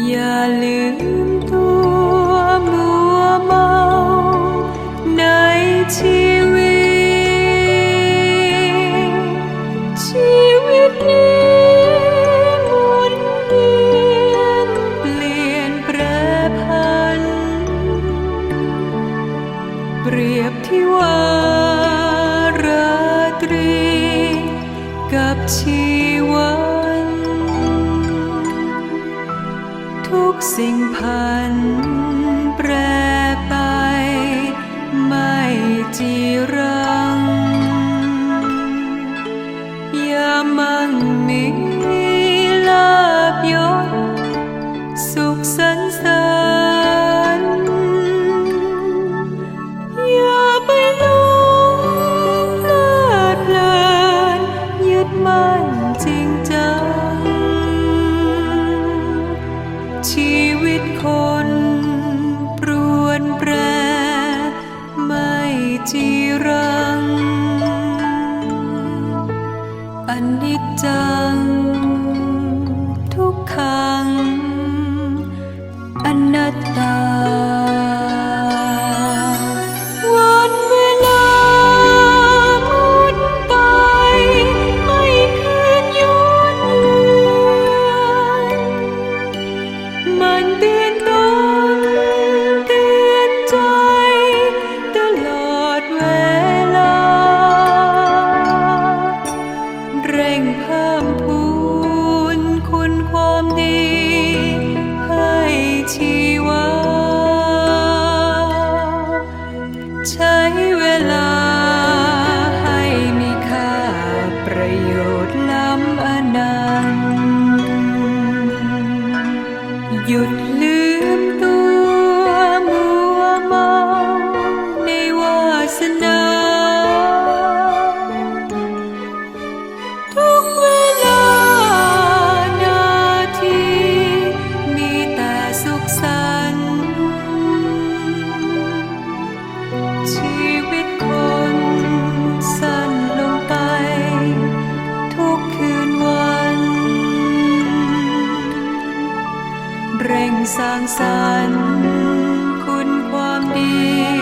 อย่าลืมตัวมัวเมาในชีวิต ชีวิตนี้หมุนเวียนเปลี่ยนแปรพัน เปรียบที่ว่า สิ่งพันแปรไป ไม่จีรังยามังมีลาบยศสุขสันเสริญ จีรัง อนิจจัง ทุกขังอนัตตา 绿 ร่งสร้างสรรค์คุณความดี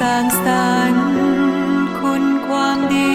สร้างสรรค์คุณความดี